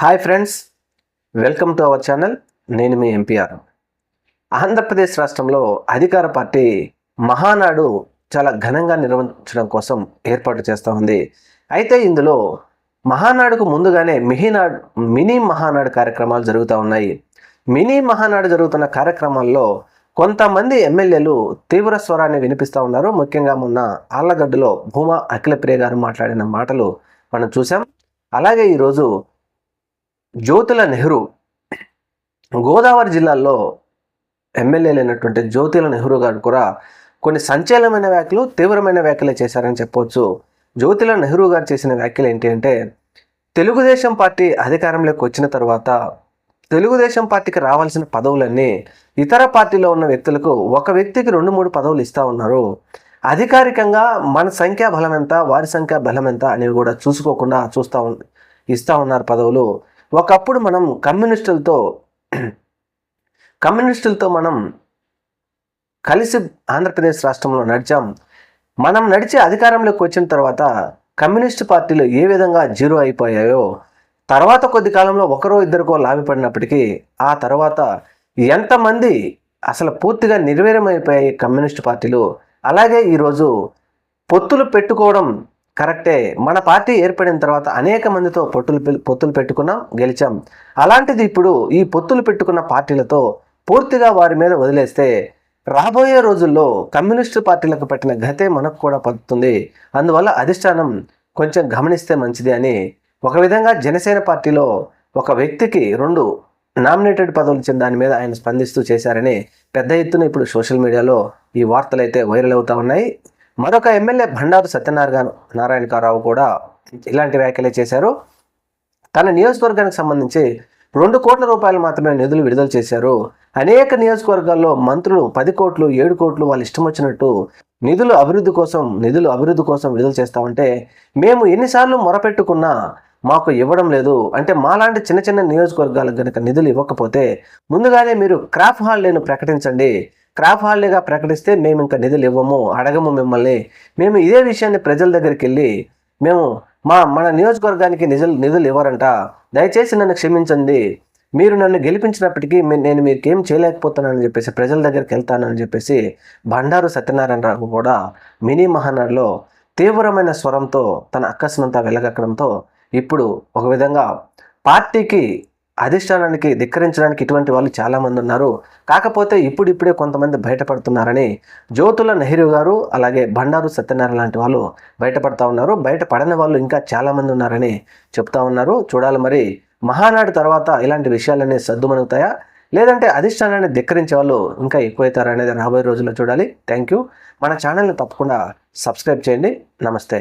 Hi friends welcome to our channel నేను మీ MPR Andhra Pradesh రాష్ట్రంలో అధికార పార్టీ మహానాడు చాలా ఘనంగా నిర్వహించడం కోసం ఏర్పాటు చేస్తూ ఉంది. అయితే ఇందులో మహానాడుకు ముందుగానే మిహినాడు మినీ మహానాడు కార్యక్రమాలు జరుగుతూ ఉన్నాయి. మినీ మహానాడు జరుగుతున్న కార్యక్రమాల్లో కొంతమంది ఎమ్మెల్యేలు తీవ్ర స్వరాన్ని వినిపిస్తూ ఉన్నారు. ముఖ్యంగా మొన్న ఆళ్ళగడ్డలో భూమా అఖిలప్రియ గారు మాట్లాడిన మాటలు మనం చూసాం అలాగే ఈరోజు జ్యోతుల నెహ్రూ గోదావరి జిల్లాలో ఎమ్మెల్యేలు అయినటువంటి జ్యోతుల నెహ్రూ గారు కూడా కొన్ని సంచలనమైన వ్యాఖ్యలు తీవ్రమైన వ్యాఖ్యలు చేశారని చెప్పవచ్చు జ్యోతిల నెహ్రూ గారు చేసిన వ్యాఖ్యలు ఏంటి అంటే తెలుగుదేశం పార్టీ అధికారంలోకి వచ్చిన తర్వాత తెలుగుదేశం పార్టీకి రావాల్సిన పదవులన్నీ ఇతర పార్టీలో ఉన్న వ్యక్తులకు ఒక వ్యక్తికి రెండు మూడు పదవులు ఇస్తూ ఉన్నారు. అధికారికంగా మన సంఖ్యా బలం ఎంత వారి సంఖ్యా బలం ఎంత అనేవి కూడా చూసుకోకుండా చూస్తూ ఇస్తూ ఉన్నారు పదవులు. ఒకప్పుడు మనం కమ్యూనిస్టులతో కమ్యూనిస్టులతో మనం కలిసి ఆంధ్రప్రదేశ్ రాష్ట్రంలో నడిచాం. మనం నడిచి అధికారంలోకి వచ్చిన తర్వాత కమ్యూనిస్ట్ పార్టీలు ఏ విధంగా జీరో అయిపోయాయో తర్వాత కొద్ది కాలంలో ఒకరో ఇద్దరికో లాభపడినప్పటికీ ఆ తర్వాత ఎంతమంది అసలు పూర్తిగా నిర్వీర్యమైపోయాయి కమ్యూనిస్ట్ పార్టీలు అలాగే ఈరోజు పొత్తులు పెట్టుకోవడం కరెక్టే. మన పార్టీ ఏర్పడిన తర్వాత అనేక మందితో పొత్తులు పె- పొత్తులు పెట్టుకున్నాం గెలిచాం. అలాంటిది ఇప్పుడు ఈ పొత్తులు పెట్టుకున్న పార్టీలతో పూర్తిగా వారి మీద వదిలేస్తే రాబోయే రోజుల్లో కమ్యూనిస్టు పార్టీలకు పెట్టిన గతే మనకు కూడా పడుతుంది. అందువల్ల అధిష్టానం కొంచెం గమనిస్తే మంచిది అని ఒక విధంగా జనసేన పార్టీలో ఒక వ్యక్తికి రెండు నామినేటెడ్ పదవులు ఇచ్చిన దాని మీద ఆయన స్పందిస్తూ చేశారని పెద్ద ఎత్తున ఇప్పుడు సోషల్ మీడియాలో ఈ వార్తలు అయితే వైరల్ అవుతా ఉన్నాయి. మరొక ఎమ్మెల్యే బండారు సత్యనారాయణ నారాయణకారావు కూడా ఇలాంటి వ్యాఖ్యలే చేశారు. తన నియోజకవర్గానికి సంబంధించి రెండు కోట్ల రూపాయలు మాత్రమే నిధులు విడుదల చేశారు. అనేక నియోజకవర్గాల్లో మంత్రులు పది కోట్లు ఏడు కోట్లు వాళ్ళు ఇష్టం వచ్చినట్టు నిధులు అభివృద్ధి కోసం నిధులు అభివృద్ధి కోసం విడుదల చేస్తామంటే మేము ఎన్నిసార్లు మొరపెట్టుకున్నా మాకు ఇవ్వడం లేదు. అంటే మాలాంటి చిన్న చిన్న నియోజకవర్గాలకు కనుక నిధులు ఇవ్వకపోతే ముందుగానే మీరు క్రాఫ్ హాలిడేను ప్రకటించండి. క్రాఫ్ హాలిడేగా ప్రకటిస్తే మేము ఇంకా నిధులు ఇవ్వము అడగము మిమ్మల్ని. మేము ఇదే విషయాన్ని ప్రజల దగ్గరికి వెళ్ళి మేము మా మన నియోజకవర్గానికి నిధులు నిధులు ఇవ్వరంట దయచేసి నన్ను క్షమించండి. మీరు నన్ను గెలిపించినప్పటికీ నేను మీకు ఏం చేయలేకపోతున్నానని చెప్పేసి ప్రజల దగ్గరికి వెళ్తానని చెప్పేసి బండారు సత్యనారాయణరావు కూడా మినీ మహానాడులో తీవ్రమైన స్వరంతో తన అక్కసునంతా వెలగక్కడంతో ఇప్పుడు ఒక విధంగా పార్టీకి అధిష్టానానికి ధిక్కరించడానికి ఇటువంటి వాళ్ళు చాలామంది ఉన్నారు. కాకపోతే ఇప్పుడిప్పుడే కొంతమంది బయటపడుతున్నారని జ్యోతుల నెహ్రూ గారు అలాగే బండారు సత్యనారాయణ లాంటి వాళ్ళు బయటపడతా ఉన్నారు. బయటపడని వాళ్ళు ఇంకా చాలామంది ఉన్నారని చెప్తా ఉన్నారు. చూడాలి మరి మహానాడు తర్వాత ఇలాంటి విషయాలన్నీ సద్దుమణుగుతాయా? లేదంటే అధిష్టానాన్ని ధిక్కరించే వాళ్ళు ఇంకా ఎక్కువైతారా అనేది రాబోయే రోజుల్లో చూడాలి. Thank you. మన ఛానల్ని తప్పకుండా సబ్స్క్రైబ్ చేయండి. నమస్తే.